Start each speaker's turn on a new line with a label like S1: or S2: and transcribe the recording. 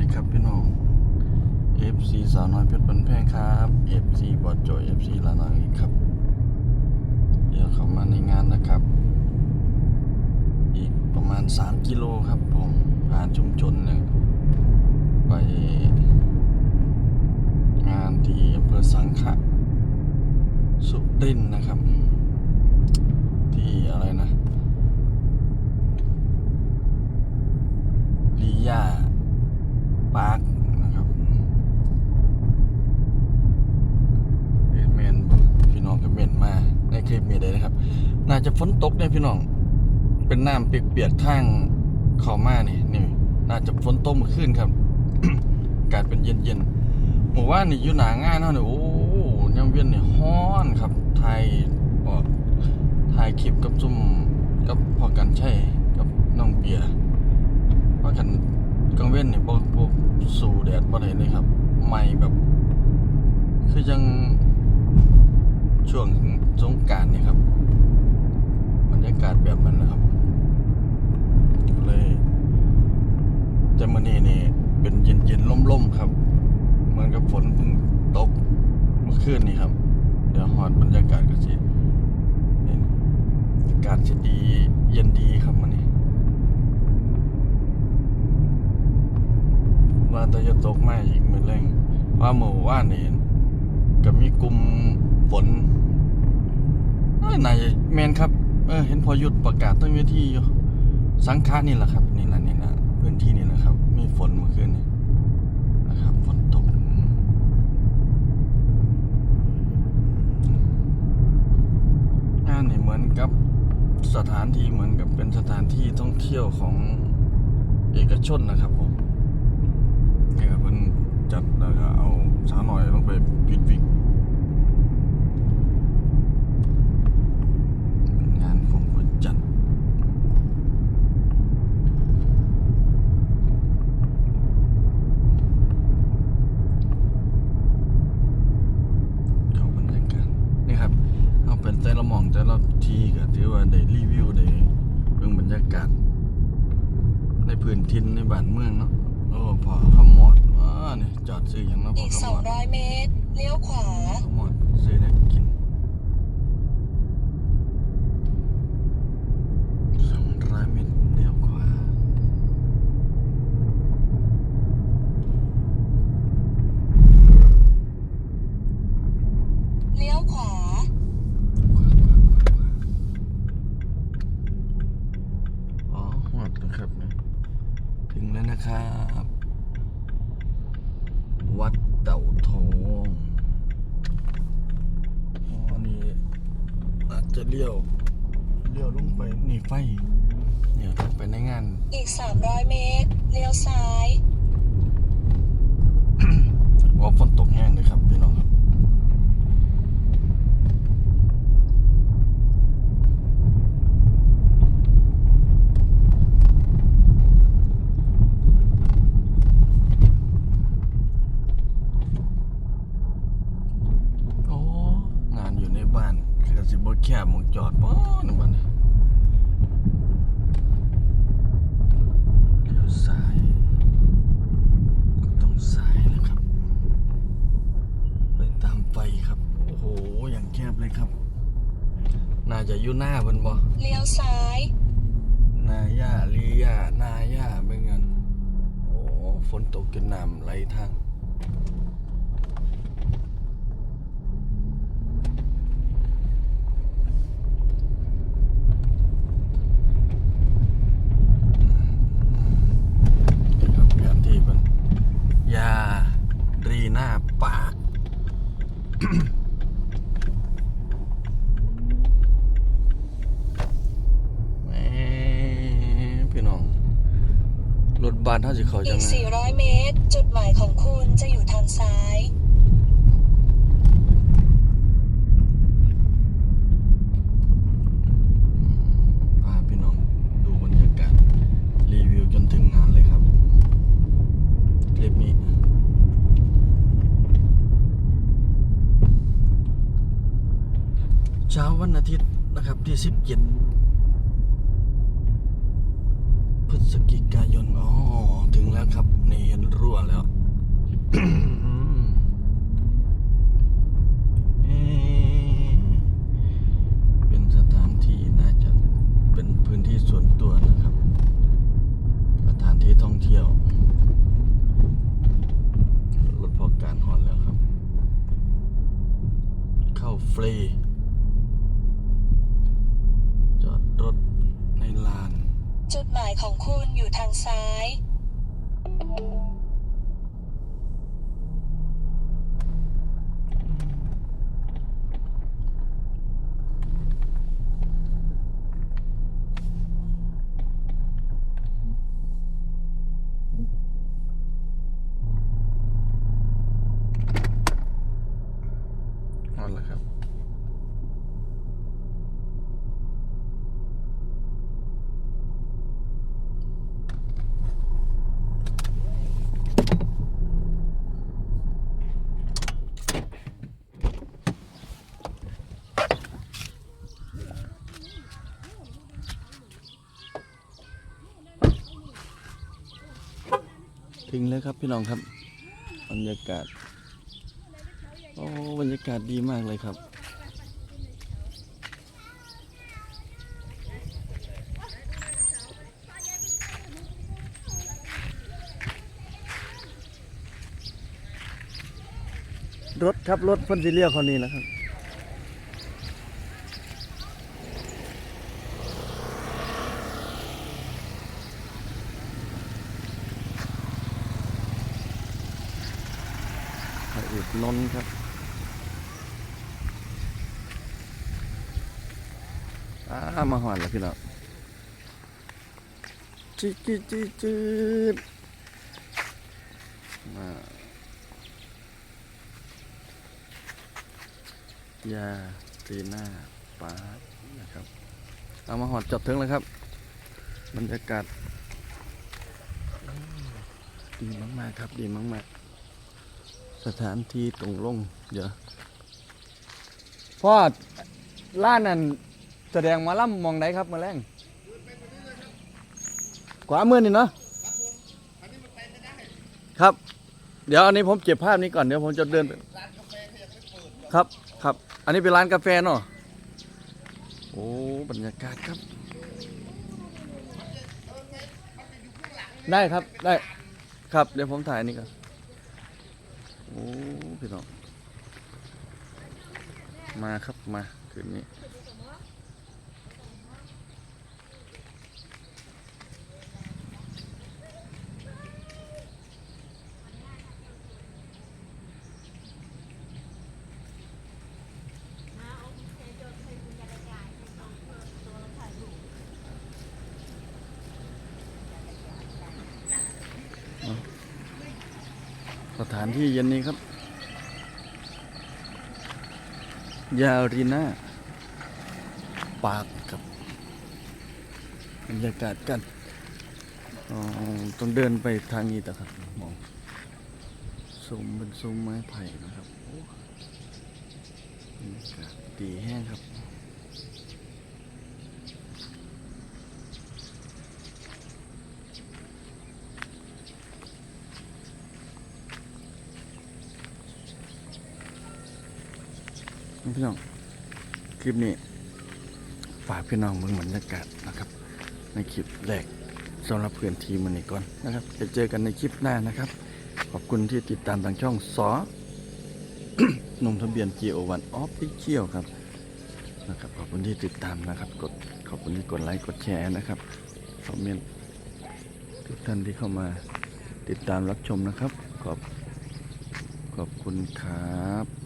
S1: ดีครับพี่น้อง FC สาวน้อยเพชรบันแพงครับ FC บอดโจ FC ลาน้อยครับ เดี๋ยวเข้ามาในงานนะครับ อีกประมาณ 3 กิโลครับผมผ่านชุมชนเนี่ยไปงานที่อำเภอสังขะสุรินนะครับ ที่อะไรนะ ลียาปาร์คนะครับเอ็นเมนบอกพี่น้องก็เมนมาในคลิปมีเลยนะครับ น่าจะฝนตกเนี่ยพี่น้อง เป็นน้ำเปียกๆทางเขามานี่นี่ น่าจะฝนตกมื่อคืนครับอากาศเป็นเย็นๆหมู่ว่านนี่อยู่หนางานเท่านี่โอ้ยังเวียนนี่ฮ้อนครับไทยออกถ่ายคลิปกับซุ่มกับพอกันใช่กับน้องเบียร์ว่ากันกลางเว้นเนี่ยบ่บ่สู่แดดบ่ได้เลยครับไม่แบบ คือยังช่วงสงการนี่ครับบรรยากาศแบบนั้นนะครับก็เลยแต่มื้อนี้นี่เป็นเย็นๆลมๆครับ เหมือนกับฝนเพิ่งตกเมื่อคืนนี่ครับ เดี๋ยวฮอดบรรยากาศก็สินี่อากาศจะดีเย็นดีครับมื้อนี้ ว่าแต่จะต กมาอีกเหมือนเร่งว่าเมื่ว่านี่ก็มีกลุ่มฝนเอ้ยนายแมนครับ เออ เห็นพอหยุดประกาศตั้งเวทีอยู่ สังฆานี่แหละครับ นี่แหละนี่แหละพื้นที่นี่แหละครับ มีฝนเมื่อคืนนี่นะครับ ฝนตก งานนี่เหมือนกับสถานที่เหมือนกับเป็นสถานที่ท่องเที่ยวของเอกชนนะครับผม นี่ก็เพิ่นจัดแล้วก็เอาสาวหน่อยลงไปปิดวิกเป็นงานของเพิ่นจัดเข้าบรรยากาศนี่ครับเอาเป็นแต่ละ หม่องแต่ละที่ก็ถือว่าได้รีวิวได้เบิ่งบรรยากาศในพื้นทินในบ้านเมืองเนาะโอ้พอขมอดอ่านี่จอดซื้ออย่างเนาะพอ
S2: อีก
S1: ขมอด
S2: 200เมตร เลี้ยวขวา
S1: ขมอดซื้อเนี่ยกินสองร้อยเมตรเดียวกว่า
S2: เลี้ยวขวา
S1: อ๋อหอดแล้วครับเนี่ยถึงแล้ว นะครับ วัดเต่าทองอ๋ออันนี้อาจจะเลี้ยวเลี้ยวลงไปนี่ไฟเนี่ยลงไปในงาน
S2: อีก 300 เมตร เลี้ยวซ้าย
S1: ว่าฝนตกแห้งเลยครับพี่น้องครับ โอ้ งานอยู่ในบ้านคือสิ บ่แคบหมองจอดบ่ในบ้านนี้เลี้ยวซ้ายก็ต้องซ้ายนะครับ ไปตามไฟครับ โอ้โห อย่างแคบเลยครับ น่าจะอยู่หน้าเพิ่นบ่
S2: เลี้ยวซ้าย
S1: นาย่าลียานาย่าเป็นเงินโอ้ฝนตกจนน้ำไหลทาง นี่ครับแผนที่เป็นยารีหน้าปาก แหมพี่น้อง รถบัสเท่าสิเขา
S2: อี
S1: จัง
S2: ก
S1: ไง
S2: 400 เมตร จุดหมายของคุณจะอยู่ทางซ้าย
S1: พาพี่น้องดูบรรยากาศรีวิวจนถึงงานเลยครับ คลิปนี้ เช้าวันอาทิตย์นะครับที่ 17 พฤศจิกายน อ๋อ ถึงแล้วครับ นี่เห็นรั่วแล้ว เอ๊ะเป็นสถานที่น่าจะเป็นพื้นที่ส่วนตัวนะครับ สถานที่ท่องเที่ยว รถพอการฮอนแล้วครับ เข้าฟรี จอดรถในลาน
S2: จุดหมายของคุณอยู่ทางซ้าย
S1: ฮอนแล้วครับ ถึงแล้วครับพี่น้องครับบรรยากาศโอ้บรรยากาศดีมากเลยครับ รถครับรถเพ่นสิเลียวคนนี้แล้วครับ พระเอกนนท์ครับอ่ามาหอนแล้วพี่น้องจีจีจีจีดมายาตีหน้าปาดนะครับ เอามาหอดจบถึงแล้วครับ บรรยากาศดีมาก ๆ ครับ ดีมาก ๆ สถานที่ตรงลงเดี๋ยวพ่อร้านนั้นแสดงหมาล่ำมองไหนครับมาแรงขวามือนี่เนาะครับ เดี๋ยวอันนี้ผมเก็บภาพนี้ก่อนเดี๋ยวผมจะเดินไปครับครับ อันนี้เป็นร้านกาแฟเนาะโอ้บรรยากาศครับ ได้ครับได้ครับ เดี๋ยวผมถ่ายอันนี้ก่อน โอ้พี่น้องมาครับมาคืนนี้สถานที่เย็นนี้ครับ ยารีนาปากกับบรรยากาศกันต้องเดินไปทางนี้แต่ครับมองซุ้มเป็นซุ้มไม้ไผ่นะครับบรรยากาศดีแห้งครับ พี่น้องคลิปนี้ฝากพี่น้องเมืองบรรยากาศนะครับ ในคลิปแรกสำหรับเพื่อนทีมมันนี้ก่อนนะครับจะเจอกันในคลิปหน้านะครับ ขอบคุณที่ติดตามทางช่องสอนมทะเบียน GO1 Official ครับนะครับขอบคุณที่ติดตามนะครับ กดขอบคุณที่กดไลค์กดแชร์นะครับคอมเมนต์ทุกท่านที่เข้ามาติดตามรับชมนะครับ ขอบขอบคุณครับ